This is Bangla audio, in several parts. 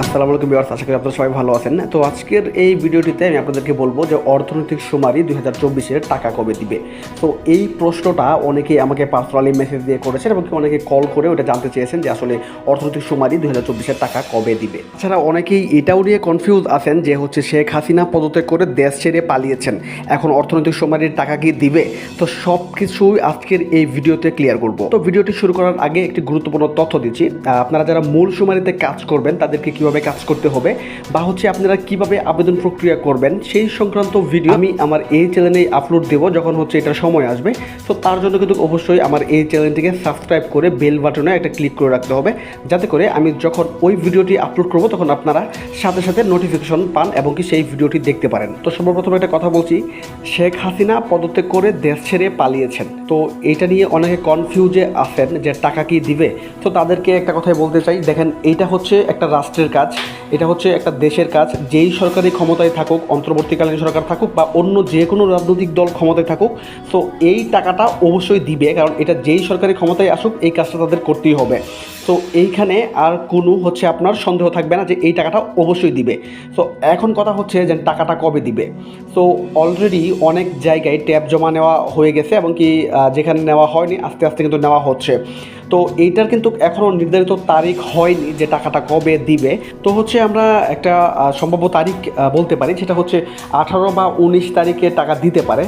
আসসালামু আলাইকুম বিয়ার্স আশা করি আপনারা সবাই ভালো আছেন। তো আজকের এই ভিডিওটিতে আমি আপনাদেরকে বলব যে অর্থনৈতিক সুমারি দুই হাজার চব্বিশের টাকা কবে দিবে। তো এই প্রশ্নটা অনেকেই আমাকে পার্সোনালি মেসেজ দিয়ে করেছেন এবং অনেকে কল করে ওটা জানতে চেয়েছেন যে আসলে অর্থনৈতিক সুমারি দুই হাজার চব্বিশের টাকা কবে দিবে। এছাড়া অনেকেই এটাও নিয়ে কনফিউজ আছেন যে হচ্ছে শেখ হাসিনা পদত্যাগ করে দেশ ছেড়ে পালিয়েছেন। এখন অর্থনৈতিক সুমারির টাকা কি দিবে? তো সব কিছুই আজকের এই ভিডিওতে ক্লিয়ার করব। তো ভিডিওটি শুরু করার আগে একটি গুরুত্বপূর্ণ তথ্য দিচ্ছি। আপনারা যারা মূল সুমারিতে কাজ করবেন তাদেরকে কীভাবে কাজ করতে হবে বা হচ্ছে আপনারা কীভাবে আবেদন প্রক্রিয়া করবেন, সেই সংক্রান্ত ভিডিও আমি আমার এই চ্যানেলে আপলোড দেব যখন হচ্ছে এটার সময় আসবে। তো তার জন্য কিন্তু অবশ্যই আমার এই চ্যানেলটিকে সাবস্ক্রাইব করে বেল বাটনে একটা ক্লিক করে রাখতে হবে। যাতে করে আমি যখন ওই ভিডিওটি আপলোড করব, তখন আপনারা সাথে সাথে নোটিফিকেশন পান এবং কি সেই ভিডিওটি দেখতে পারেন। তো সর্বপ্রথম একটা কথা বলছি, শেখ হাসিনা পদত্যাগ করে দেশ ছেড়ে পালিয়েছেন। তো এটা নিয়ে অনেকে কনফিউজে আছেন যে টাকা কি দিবে? তো তাদেরকে একটা কথাই বলতে চাই, দেখেন এইটা হচ্ছে একটা রাষ্ট্রের কাজ। এটা হচ্ছে একটা দেশের কাজ। যেই সরকারি ক্ষমতায় থাকুক, অন্তর্বর্তীকালীন সরকার থাকুক বা অন্য যে কোনো রাজনৈতিক দল ক্ষমতায় থাকুক, তো এই টাকাটা অবশ্যই দিবে। কারণ এটা যেই সরকারি ক্ষমতায় আসুক, এই কাজটা তাদের করতেই হবে। তো এইখানে আর কোনো হচ্ছে আপনার সন্দেহ থাকবে না যে এই টাকাটা অবশ্যই দিবে। সো এখন কথা হচ্ছে যে টাকাটা কবে দিবে। সো অলরেডি অনেক জায়গায় ট্যাব জমা নেওয়া হয়ে গেছে এবং কি যেখানে নেওয়া হয়নি, আস্তে আস্তে কিন্তু নেওয়া হচ্ছে। তো এইটার কিন্তু এখনও নির্ধারিত তারিখ হয়নি যে টাকাটা কবে দিবে। তো হচ্ছে আমরা একটা সম্ভাব্য তারিখ বলতে পারি, সেটা হচ্ছে আঠারো বা উনিশ তারিখে টাকা দিতে পারে।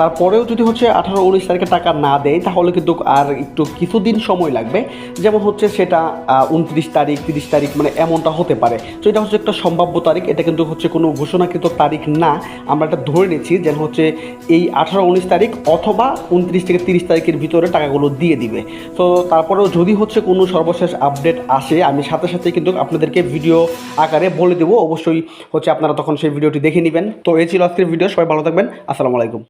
তারপরেও যদি হচ্ছে আঠারো, উনিশ তারিখে টাকা না দেয়, তাহলে কিন্তু আর একটু কিছুদিন সময় লাগবে। যেমন হচ্ছে সেটা উনত্রিশ তারিখ, তিরিশ তারিখ মানে এমনটা হতে পারে। তো এটা হচ্ছে একটা সম্ভাব্য তারিখ, এটা কিন্তু হচ্ছে কোনো ঘোষণাকৃত তারিখ না। আমরা এটা ধরে নিচ্ছি যেন হচ্ছে এই আঠারো উনিশ তারিখ অথবা উনত্রিশ থেকে তিরিশ তারিখের ভিতরে টাকাগুলো দিয়ে দিবে। তো তারপরেও যদি হচ্ছে কোনো সর্বশেষ আপডেট আসে, আমি সাথে সাথে কিন্তু আপনাদেরকে ভিডিও আকারে বলে দেবো। অবশ্যই হচ্ছে আপনারা তখন সেই ভিডিওটি দেখে নেবেন। তো এই ছিল আজকের ভিডিও, সবাই ভালো থাকবেন। আসসালামু আলাইকুম।